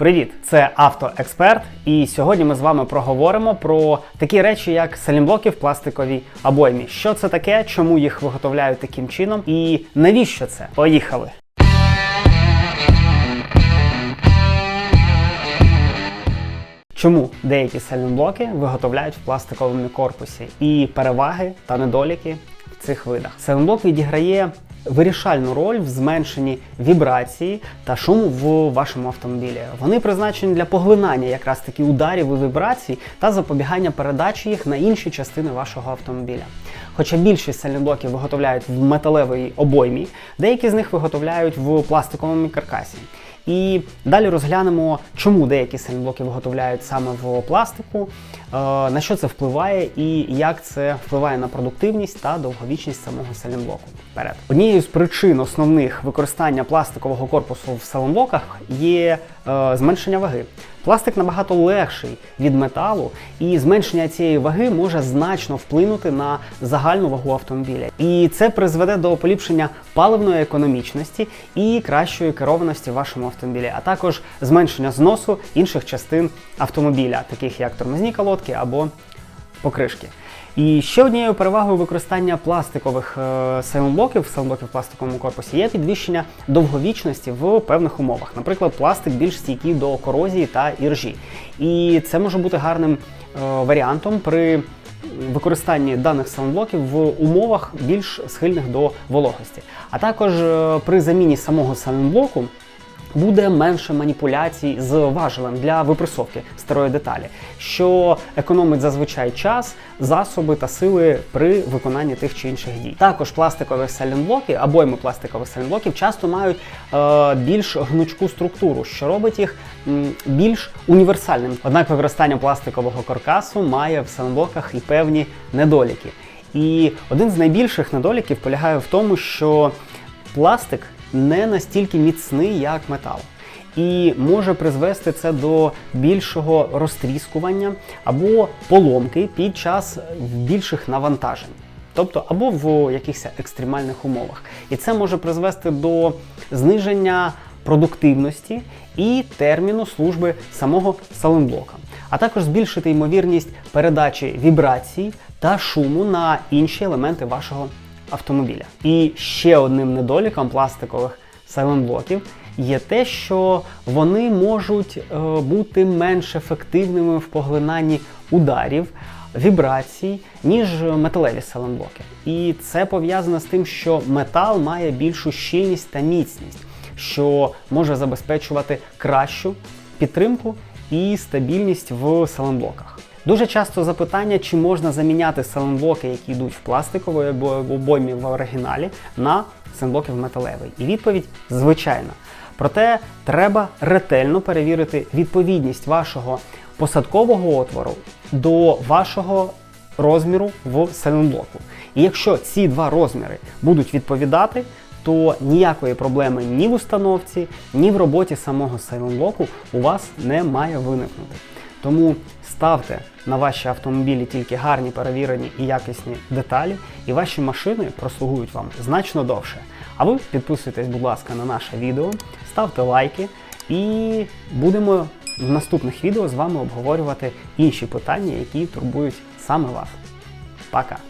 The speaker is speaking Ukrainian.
Привіт, це автоексперт, і сьогодні ми з вами проговоримо про такі речі, як салімблоки в пластиковій обоймі. Що це таке, чому їх виготовляють таким чином, і навіщо це? Поїхали! Чому деякі сайлентблоки виготовляють в пластиковому корпусі і переваги та недоліки в цих видах? Сайлентблок відіграє вирішальну роль в зменшенні вібрації та шуму в вашому автомобілі. Вони призначені для поглинання якраз таки ударів і вібрацій та запобігання передачі їх на інші частини вашого автомобіля. Хоча більшість сайлентблоків виготовляють в металевій обоймі, деякі з них виготовляють в пластиковому каркасі. І далі розглянемо, чому деякі сайлентблоки виготовляють саме в пластику, на що це впливає і як це впливає на продуктивність та довговічність самого сайлентблоку. Вперед. Однією з причин основних використання пластикового корпусу в сайлентблоках є е, зменшення ваги. Пластик набагато легший від металу, і зменшення цієї ваги може значно вплинути на загальну вагу автомобіля. І це призведе до поліпшення паливної економічності і кращої керованості в вашому автомобілі, а також зменшення зносу інших частин автомобіля, таких як тормозні колодки або покришки. І ще однією перевагою використання пластикових е, сайлентблоків, сайлентблоків в пластиковому корпусі є підвищення довговічності в певних умовах. Наприклад, пластик більш стійкий до корозії та іржі. І це може бути гарним е, варіантом при використанні даних саундблоків в умовах більш схильних до вологості. А також е, при заміні самого саундблоку буде менше маніпуляцій з важелем для випресовки старої деталі, що економить зазвичай час, засоби та сили при виконанні тих чи інших дій. Також пластикові сайлентблоки, обойми пластикових сайлентблоків часто мають е, більш гнучку структуру, що робить їх м, більш універсальним. Однак використання пластикового каркасу має в сайлентблоках і певні недоліки. І один з найбільших недоліків полягає в тому, що пластик не настільки міцний, як метал. І може призвести це до більшого розтріскування або поломки під час більших навантажень, тобто або в якихось екстремальних умовах. І це може призвести до зниження продуктивності і терміну служби самого саленблока, а також збільшити ймовірність передачі вібрацій та шуму на інші елементи вашого автомобіля. І ще одним недоліком пластикових сайлентблоків є те, що вони можуть е, бути менш ефективними в поглинанні ударів. Вібрацій, ніж металеві сайлентблоки. І це пов'язано з тим, що метал має більшу щільність та міцність, що може забезпечувати кращу підтримку і стабільність в сайлентблоках. Дуже часто запитання, чи можна заміняти сайлентблоки, які йдуть в пластиковій або обоймі в оригіналі, на сайлентблоки в металевий. І відповідь звичайно. Проте треба ретельно перевірити відповідність вашого посадкового отвору до вашого розміру в сайлентблоку. І якщо ці два розміри будуть відповідати, то ніякої проблеми ні в установці, ні в роботі самого сайлентблоку у вас не має виникнути. Тому ставте на ваші автомобілі тільки гарні, перевірені і якісні деталі, і ваші машини прослугують вам значно довше. А ви підписуйтесь, будь ласка, на наше відео, ставте лайки, і будемо в наступних відео з вами обговорювати інші питання, які турбують саме вас. Пока!